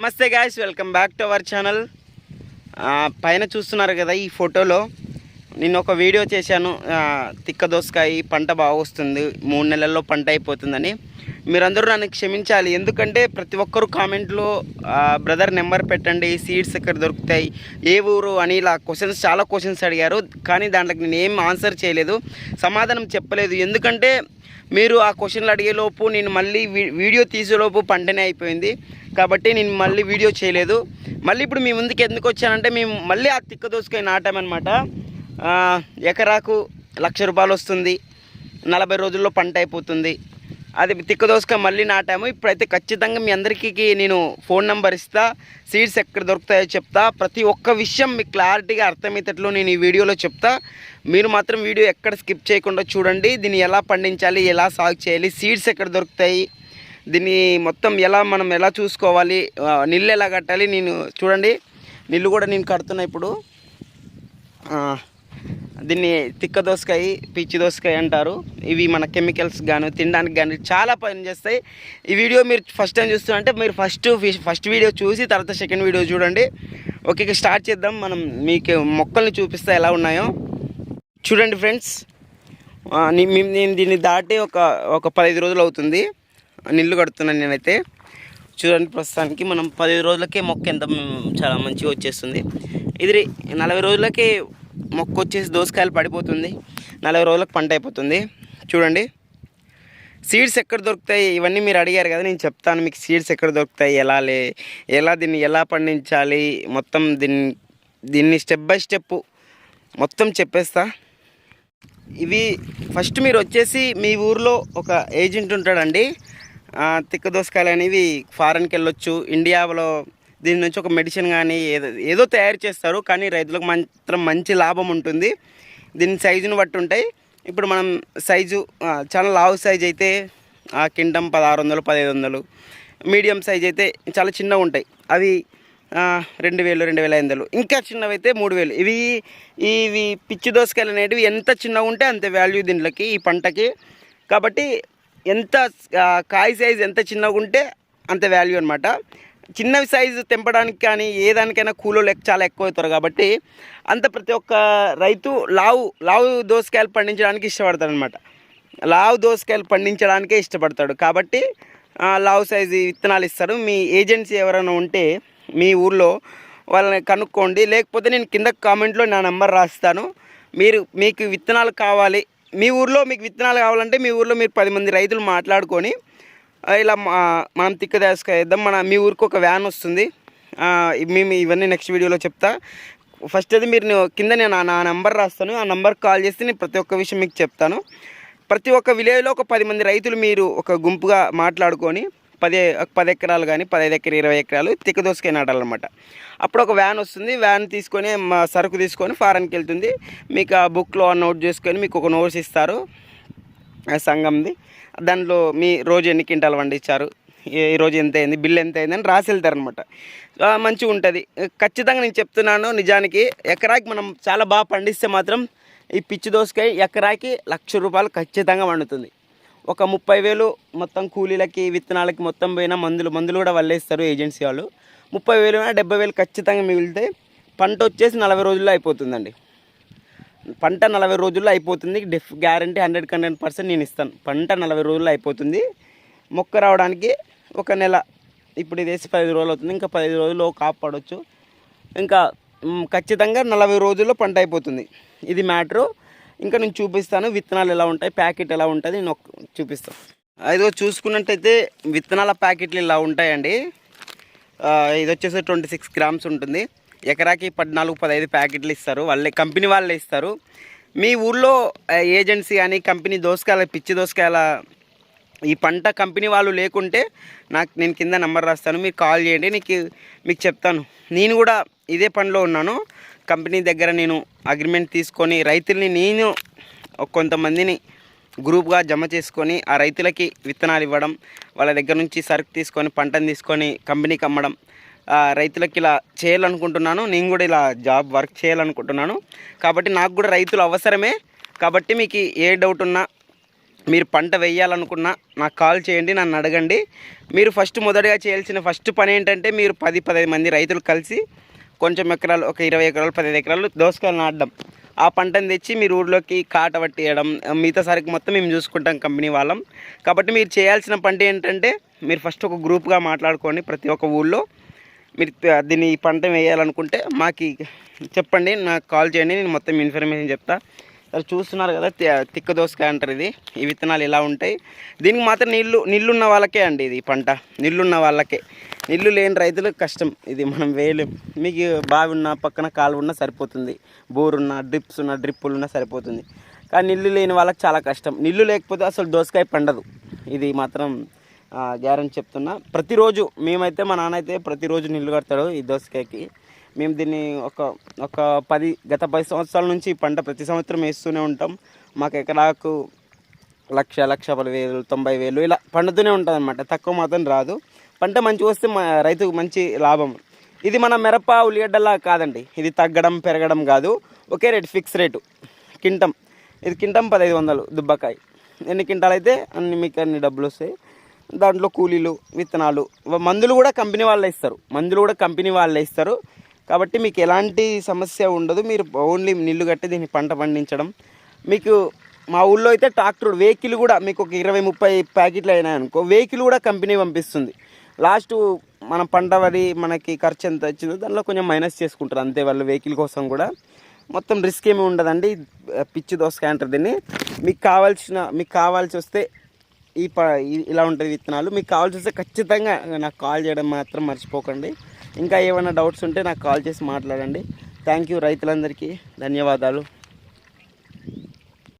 నమస్తే guys welcome back to our channel పైన చూస్తున్నారు కదా ఈ ఫోటోలో. నేను ఒక వీడియో చేశాను. తిక్క దోసకాయ పంట బాగా వస్తుంది. మూడు నెలల్లో పంట అయిపోతుందని. మీరందరూ నన్ను క్షమించాలి. ఎందుకంటే ప్రతి ఒక్కరు కామెంట్లో బ్రదర్ నెంబర్ పెట్టండి సీడ్స్ ఎక్కడ దొరుకుతాయి ఏ ఊరు అని ఇలా క్వశ్చన్స్ చాలా క్వశ్చన్స్ అడిగారు. కానీ దాంట్లోకి నేను ఏం ఆన్సర్ చేయలేదు. సమాధానం చెప్పలేదు. ఎందుకంటే మీరు ఆ క్వశ్చన్లు అడిగేలోపు నేను మళ్ళీ వీ- వీడియో తీసేలోపు పంటనే అయిపోయింది. కాబట్టి నేను మళ్ళీ వీడియో చేయలేదు. మళ్ళీ ఇప్పుడు మీ ముందుకు ఎందుకు వచ్చానంటే మేము మళ్ళీ ఆ తిక్క దోసకాయ నాటామన్నమాట. ఎకరాకు లక్ష రూపాయలు వస్తుంది. నలభై రోజుల్లో పంట అయిపోతుంది. అది తిక్క దోసక మళ్ళీ నాటాము ఇప్పుడైతే ఖచ్చితంగా మీ అందరికీ నేను ఫోన్ నెంబర్ ఇస్తా. సీడ్స్ ఎక్కడ దొరుకుతాయో చెప్తా. ప్రతి ఒక్క విషయం మీకు క్లారిటీగా అర్థమయ్యేటట్లు నేను ఈ వీడియోలో చెప్తా. మీరు మాత్రం వీడియో ఎక్కడ స్కిప్ చేయకుండా చూడండి. దీన్ని ఎలా పండించాలి ఎలా సాగు చేయాలి సీడ్స్ ఎక్కడ దొరుకుతాయి దీన్ని మొత్తం ఎలా మనం ఎలా చూసుకోవాలి నీళ్ళు ఎలా కట్టాలి నేను చూడండి. నీళ్ళు కూడా నేను కడుతున్నా ఇప్పుడు. దీన్ని తిక్క దోసకాయ పిచ్చి దోసకాయ అంటారు. ఇవి మన కెమికల్స్ గాను తినడానికి కానీ చాలా పని చేస్తాయి ఈ వీడియో మీరు ఫస్ట్ టైం చూస్తున్నారంటే మీరు ఫస్ట్ ఫస్ట్ వీడియో చూసి తర్వాత సెకండ్ వీడియో చూడండి. ఓకే స్టార్ట్ చేద్దాం. మనం మీకు మొక్కల్ని చూపిస్తా ఎలా ఉన్నాయో. చూడండి ఫ్రెండ్స్. నేను దీన్ని దాటి ఒక ఒక పదహైదు రోజులు అవుతుంది. నీళ్ళు కడుతున్నాను నేనైతే. చూడండి ప్రస్తుతానికి మనం పదిహేను రోజులకే మొక్క ఎంత చాలా మంచిగా వచ్చేస్తుంది. ఇది నలభై రోజులకే మొక్క వచ్చేసి దోసకాయలు పడిపోతుంది. నలభై రోజులకు పంట అయిపోతుంది. చూడండి. సీడ్స్ ఎక్కడ దొరుకుతాయి? ఇవన్నీ మీరు అడిగారు కదా నేను చెప్తాను మీకు సీడ్స్ ఎక్కడ దొరుకుతాయి ఎలా లే ఎలా దీన్ని ఎలా పండించాలి మొత్తం దీన్ని దీన్ని స్టెప్ బై స్టెప్ మొత్తం చెప్పేస్తా. ఇవి ఫస్ట్ మీరు వచ్చేసి మీ ఊర్లో ఒక ఏజెంట్ ఉంటాడండి. తిక్క దోసకాయలు అనేవి ఫారెన్కి వెళ్ళొచ్చు ఇండియాలో దీని నుంచి ఒక మెడిసిన్ కానీ ఏదో ఏదో తయారు చేస్తారు కానీ రైతులకు మాత్రం మంచి లాభం ఉంటుంది. దీని సైజును బట్టి ఉంటాయి. ఇప్పుడు మనం సైజు చాలా లావు సైజ్ అయితే ఆ కింటం పదహారు వందలు పదహైదు వందలు మీడియం సైజ్ అయితే చాలా చిన్నగా ఉంటాయి. అవి రెండు వేలు రెండు వేల ఐదు వందలు ఇంకా చిన్నవి అయితే మూడు వేలు. ఇవి ఇవి పిచ్చి దోసకాయలు అనేటివి ఎంత చిన్నగా ఉంటే అంత వాల్యూ దీంట్లోకి ఈ పంటకి. కాబట్టి ఎంత కాయ సైజ్ ఎంత చిన్నగా ఉంటే అంత వాల్యూ అనమాట చిన్నవి సైజు తెంపడానికి కానీ ఏ దానికైనా కూలోలు ఎక్- చాలా ఎక్కువ అవుతారు కాబట్టి అంత ప్రతి ఒక్క రైతు లావు లావు దోసకాయలు పండించడానికి ఇష్టపడతాడు అనమాట లావు దోసకాయలు పండించడానికే ఇష్టపడతాడు. కాబట్టి లావు సైజు విత్తనాలు ఇస్తారు. మీ ఏజెన్సీ ఎవరైనా ఉంటే మీ ఊర్లో వాళ్ళని కనుక్కోండి. లేకపోతే నేను కింద కామెంట్లో నా నెంబర్ రాస్తాను. మీరు మీకు విత్తనాలు కావాలి. మీ ఊర్లో మీకు విత్తనాలు కావాలంటే మీ ఊర్లో మీరు పది మంది రైతులు మాట్లాడుకొని ఇలా మనం తిక్క వేద్దాం. మన మీ ఊరికి ఒక వ్యాన్ వస్తుంది. మేము ఇవన్నీ నెక్స్ట్ వీడియోలో చెప్తా. ఫస్ట్ అది మీరు కింద నేను నా- నెంబర్ రాస్తాను. ఆ నెంబర్కి కాల్ చేస్తే నేను ప్రతి ఒక్క విషయం మీకు చెప్తాను. ప్రతి ఒక్క విలేజ్లో ఒక పది మంది రైతులు మీరు ఒక గుంపుగా మాట్లాడుకొని పది పది ఎకరాలు కానీ పదహైదు ఎకర ఇరవై ఎకరాలు తిక్క దోసకాయ నాటాలన్నమాట. అప్పుడు ఒక వ్యాన్ వస్తుంది. వ్యాన్ తీసుకొని మా సరుకు తీసుకొని ఫారెన్కి వెళ్తుంది. మీకు ఆ బుక్లో నోట్ చేసుకొని మీకు ఒక నోట్స్ ఇస్తారు. ఆ సంఘంది. దాంట్లో మీ రోజు ఎన్ని క్వింటాలు పండించారు? ఈ- రోజు ఎంత అయింది? బిల్ ఎంత అయింది అని రాసి వెళ్తారనమాట మంచిగా ఉంటుంది. ఖచ్చితంగా నేను చెప్తున్నాను నిజానికి ఎకరాకి మనం చాలా బాగా పండిస్తే మాత్రం ఈ పిచ్చి దోసకాయ ఎకరాకి లక్ష రూపాయలు ఖచ్చితంగా పండుతుంది. ఒక ముప్పై వేలు మొత్తం కూలీలకి విత్తనాలకి మొత్తం పోయిన మందులు మందులు కూడా వల్లేస్తారు ఏజెన్సీ వాళ్ళు. ముప్పై వేలు డెబ్బై వేలు ఖచ్చితంగా మిగులుతాయి పంట వచ్చేసి నలభై రోజుల్లో అయిపోతుందండి. పంట నలభై రోజుల్లో అయిపోతుంది. డెఫ్ గ్యారంటీ హండ్రెడ్ హండ్రెడ్ పర్సెంట్ నేను ఇస్తాను. పంట నలభై రోజుల్లో అయిపోతుంది. మొక్క రావడానికి ఒక నెల ఇప్పుడు ఇది వేసి పదిహేను రోజులు అవుతుంది. ఇంకా పదిహేను రోజుల్లో కాపాడవచ్చు ఇంకా ఖచ్చితంగా నలభై రోజుల్లో పంట అయిపోతుంది. ఇది మ్యాటరు. ఇంకా నేను చూపిస్తాను విత్తనాలు ఎలా ఉంటాయి ప్యాకెట్ ఎలా ఉంటుంది నేను ఒక చూపిస్తాను. అదిగో చూసుకున్నట్టయితే విత్తనాల ప్యాకెట్లు ఇలా ఉంటాయండి. ఇది వచ్చేసి ట్వంటీ సిక్స్ గ్రామ్స్ ఉంటుంది. ఎకరాకి పద్నాలుగు పదహైదు ప్యాకెట్లు ఇస్తారు. వాళ్ళే కంపెనీ వాళ్ళే ఇస్తారు. మీ ఊర్లో ఏజెన్సీ కానీ కంపెనీ దోసకాయల పిచ్చి దోసకాయల ఈ పంట కంపెనీ వాళ్ళు లేకుంటే నాకు నేను కింద నెంబర్ రాస్తాను. మీరు కాల్ చేయండి నీకు మీకు చెప్తాను. నేను కూడా ఇదే పనిలో ఉన్నాను. కంపెనీ దగ్గర నేను అగ్రిమెంట్ తీసుకొని రైతుల్ని నేను కొంతమందిని గ్రూప్గా జమ చేసుకొని ఆ రైతులకి విత్తనాలు ఇవ్వడం వాళ్ళ దగ్గర నుంచి సరుకు తీసుకొని పంటను తీసుకొని కంపెనీకి అమ్మడం రైతులకి ఇలా చేయాలనుకుంటున్నాను. నేను కూడా ఇలా జాబ్ వర్క్ చేయాలనుకుంటున్నాను. కాబట్టి నాకు కూడా రైతులు అవసరమే. కాబట్టి మీకు ఏ డౌట్ ఉన్నా మీరు పంట వేయాలనుకున్నా నాకు కాల్ చేయండి నన్ను అడగండి. మీరు ఫస్ట్ మొదటగా చేయాల్సిన ఫస్ట్ పని ఏంటంటే మీరు పది పదహైదు మంది రైతులు కలిసి కొంచెం ఎకరాలు ఒక ఇరవై ఎకరాలు పదిహేను ఎకరాలు దోసకాయలు నాటడం. ఆ పంటను తెచ్చి మీరు ఊర్లోకి కాట పట్టేయడం మిగతా సరికి మొత్తం మేము చూసుకుంటాం కంపెనీ వాళ్ళం. కాబట్టి మీరు చేయాల్సిన పంట ఏంటంటే మీరు ఫస్ట్ ఒక గ్రూప్గా మాట్లాడుకోండి ప్రతి ఒక్క ఊళ్ళో. మీరు దీన్ని ఈ పంట వేయాలనుకుంటే మాకు చెప్పండి నాకు కాల్ చేయండి నేను మొత్తం ఇన్ఫర్మేషన్ చెప్తా. చూస్తున్నారు కదా తి- తిక్క దోసకాయ అంటారు ఇది. ఈ విత్తనాలు ఇలా ఉంటాయి. దీనికి మాత్రం నీళ్ళు నీళ్ళున్న వాళ్ళకే అండి ఇది పంట. నీళ్ళున్న వాళ్ళకే. నీళ్ళు లేని రైతులకు కష్టం. ఇది మనం వేయలేం. మీకు బావి ఉన్న పక్కన కాలువ ఉన్నా సరిపోతుంది. బోరున్న డ్రిప్స్ ఉన్న డ్రిప్పులు ఉన్నా సరిపోతుంది. కానీ నీళ్ళు లేని వాళ్ళకి చాలా కష్టం. నీళ్ళు లేకపోతే అసలు దోసకాయ పండదు. ఇది మాత్రం గ్యారంటీ చెప్తున్నా. ప్రతిరోజు మేమైతే మా నాన్న అయితే ప్రతిరోజు నీళ్ళు కడతాడు ఈ దోసకాయకి. మేము దీన్ని ఒక ఒక పది గత పది సంవత్సరాల నుంచి ఈ పంట ప్రతి సంవత్సరం వేస్తూనే ఉంటాం. మాకు ఎకరాకు లక్ష లక్ష పది వేలు తొంభై వేలు ఇలా పండుతూనే ఉంటుంది అనమాట తక్కువ మాత్రం రాదు. పంట మంచి వస్తే మా రైతుకు మంచి లాభం. ఇది మన మిరప ఉల్లిగడ్డలా కాదండి. ఇది తగ్గడం పెరగడం కాదు. ఒకే రేటు ఫిక్స్ రేటు. కింటం. ఇది కింటం పదహైదు వందలు దుబ్బకాయ. ఎన్ని కింటాలు అయితే అన్ని మీకు అన్ని డబ్బులు వస్తాయి. దాంట్లో కూలీలు విత్తనాలు మందులు కూడా కంపెనీ వాళ్ళే ఇస్తారు. మందులు కూడా కంపెనీ వాళ్ళే ఇస్తారు. కాబట్టి మీకు ఎలాంటి సమస్య ఉండదు. మీరు ఓన్లీ నీళ్ళు కట్టి దీన్ని పంట పండించడం. మీకు మా ఊళ్ళో అయితే ట్రాక్టర్ వెహికల్ కూడా మీకు ఒక ఇరవై ముప్పై ప్యాకెట్లు అయినాయి అనుకో వెహికల్ కూడా కంపెనీ పంపిస్తుంది. లాస్ట్ మన పంట వరి మనకి ఖర్చు ఎంత వచ్చిందో దానిలో కొంచెం మైనస్ చేసుకుంటారు. అంతే వాళ్ళు వెహికల్ కోసం కూడా. మొత్తం రిస్క్ ఏమి ఉండదండి. పిచ్చి దోసకాయ అంటారు దీన్ని. మీకు కావాల్సిన మీకు కావాల్సి వస్తే ఈ ప ఇలా ఉంటుంది విత్తనాలు. మీకు కావాల్సి వస్తే ఖచ్చితంగా నాకు కాల్ చేయడం మాత్రం మర్చిపోకండి. ఇంకా ఏమైనా డౌట్స్ ఉంటే నాకు కాల్ చేసి మాట్లాడండి. థ్యాంక్ యూ రైతులందరికీ. ధన్యవాదాలు.